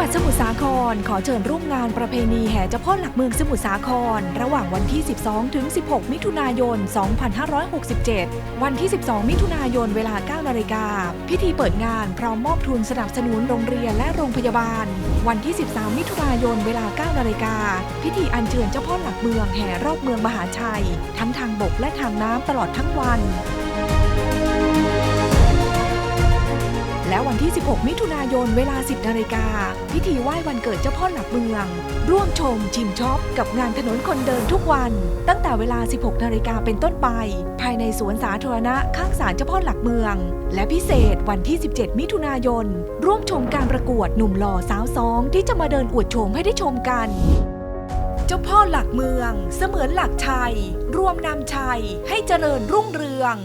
วัดสมุทรสาครขอเชิญร่วมงานประเพณีแห่เจ้าพ่อหลักเมืองสมุทรสาคร ระหว่างวันที่ 12 ถึง 16 มิถุนายน 2567 วันที่ 12 มิถุนายนเวลา 9 นาฬิกา พิธีเปิดงานพร้อมมอบทุนสนับสนุนโรงเรียนและโรงพยาบาล วันที่ 13 มิถุนายนเวลา 9 นาฬิกา พิธีอัญเชิญเจ้าพ่อหลักเมืองแห่รอบเมืองมหาชัย ทั้งทางบกและทางน้ำตลอดทั้งวัน ที่ 16 มิถุนายน เวลา 10 นาฬิกา พิธีไหว้วันเกิดเจ้าพ่อหลักเมือง ร่วมชมชิมช็อป กับงานถนนคนเดินทุกวัน ตั้งแต่เวลา 16 นาฬิกาเป็นต้นไป ภายในสวนสาธารณะข้างศาลเจ้าพ่อหลักเมือง และพิเศษวันที่ 17 มิถุนายน ร่วมชมการประกวดหนุ่มหล่อสาวสองที่จะมาเดินอวดโฉมให้ได้ชมกันเจ้าพ่อหลักเมือง เสมือนหลักชัย รวมนำชัยให้เจริญรุ่งเรือง